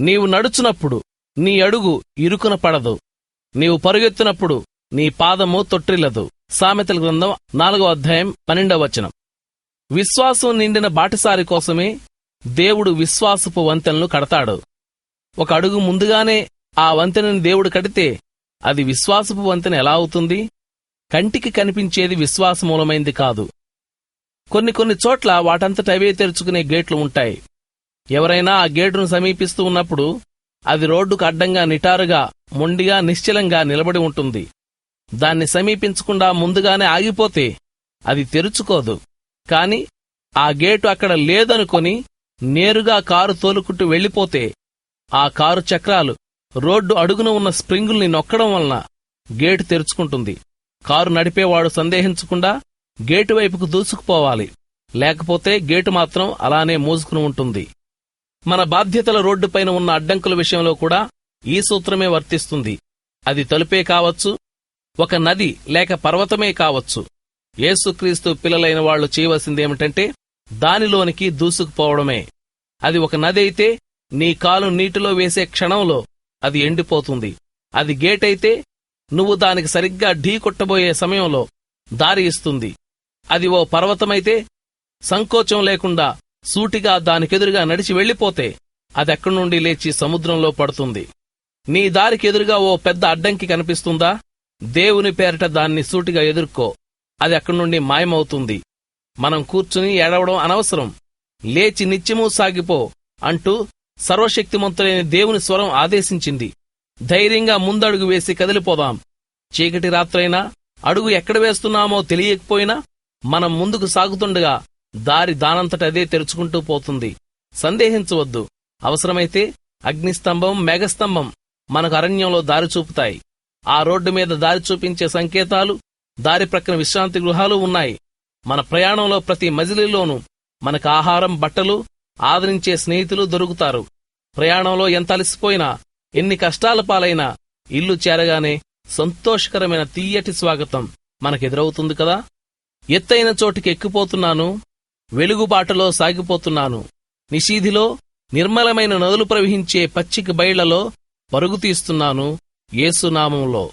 నీవు నడుచునప్పుడు నీ అడుగు ఇరుకున పడదు. నీవు పరుగెత్తునప్పుడు నీ పాదము తొట్టిల్లదు. సామెతల గ్రంథం నాలుగో అధ్యాయం పన్నెండవ వచనం. విశ్వాసం నిండిన బాటసారి కోసమే దేవుడు విశ్వాసపు వంతెనలు కడతాడు. ఒక అడుగు ముందుగానే ఆ వంతెనని దేవుడు కడితే అది విశ్వాసపు వంతెన ఎలా అవుతుంది? కంటికి కనిపించేది విశ్వాసమూలమైంది కాదు. కొన్ని కొన్ని చోట్ల వాటంతట అవే తెరుచుకునే గేట్లు ఉంటాయి. ఎవరైనా ఆ గేటును సమీపిస్తూ ఉన్నప్పుడు అది రోడ్డుకు అడ్డంగా నిటారుగా మొండిగా నిశ్చలంగా నిలబడి ఉంటుంది. దాన్ని సమీపించకుండా ముందుగానే ఆగిపోతే అది తెరుచుకోదు. కాని ఆ గేటు అక్కడ లేదనుకొని నేరుగా కారు తోలుకుంటూ వెళ్ళిపోతే ఆ కారు చక్రాలు రోడ్డు అడుగున ఉన్న స్ప్రింగుల్ని నొక్కడం వలన గేటు తెరుచుకుంటుంది. కారు నడిపేవాడు సందేహించకుండా గేటు వైపుకు దూసుకుపోవాలి. లేకపోతే గేటు మాత్రం అలానే మూసుకుని ఉంటుంది. మన బాధ్యతల రోడ్డుపైన ఉన్న అడ్డంకుల విషయంలో కూడా ఈ సూత్రమే వర్తిస్తుంది. అది తలుపే కావచ్చు ఒక నది లేక పర్వతమే కావచ్చు. యేసుక్రీస్తు పిల్లలైన వాళ్ళు చేయవలసిందేమిటంటే దానిలోనికి దూసుకుపోవడమే. అది ఒక నది అయితే నీ కాలు నీటిలో వేసే క్షణంలో అది ఎండిపోతుంది. అది గేట్ అయితే నువ్వు దానికి సరిగ్గా ఢీ కొట్టబోయే సమయంలో దారి ఇస్తుంది. అది ఓ పర్వతమైతే సంకోచం లేకుండా సూటిగా దానికెదురుగా నడిచి వెళ్ళిపోతే అదెక్కడి నుండి లేచి సముద్రంలో పడుతుంది. నీ దారికెదురుగా ఓ పెద్ద అడ్డంకి కనిపిస్తుందా? దేవుని పేరట దాన్ని సూటిగా ఎదుర్కో. అది అక్కడి నుండి మాయమవుతుంది. మనం కూర్చుని ఏడవడం అనవసరం. లేచి నిత్యమూ సాగిపో అంటూ సర్వశక్తిమంతులైన దేవుని స్వరం ఆదేశించింది. ధైర్యంగా ముందడుగు వేసి కదిలిపోదాం. చీకటి రాత్రైనా అడుగు ఎక్కడ వేస్తున్నామో తెలియకపోయినా మనం ముందుకు సాగుతుండగా దారి దానంతట అదే తెరుచుకుంటూ పోతుంది. సందేహించవద్దు. అవసరమైతే అగ్నిస్తంభం మేఘస్తంభం మనకు అరణ్యంలో దారి చూపుతాయి. ఆ రోడ్డు మీద దారి చూపించే సంకేతాలు దారి ప్రక్కన విశ్రాంతి గృహాలు ఉన్నాయి. మన ప్రయాణంలో ప్రతి మజిలీలోనూ మనకు ఆహారం బట్టలు ఆదరించే స్నేహితులు దొరుకుతారు. ప్రయాణంలో ఎంత అలసిపోయినా ఎన్ని కష్టాల పాలైనా ఇల్లు చేరగానే సంతోషకరమైన తీయటి స్వాగతం మనకెదురవుతుంది కదా? ఎత్తైన చోటికి ఎక్కిపోతున్నాను వెలుగుబాటలో సాగిపోతున్నాను. నిషీధిలో నిర్మలమైన నదులు ప్రవహించే పచ్చిక బయళ్ళలో పరుగు తీస్తున్నాను. యేసునామంలో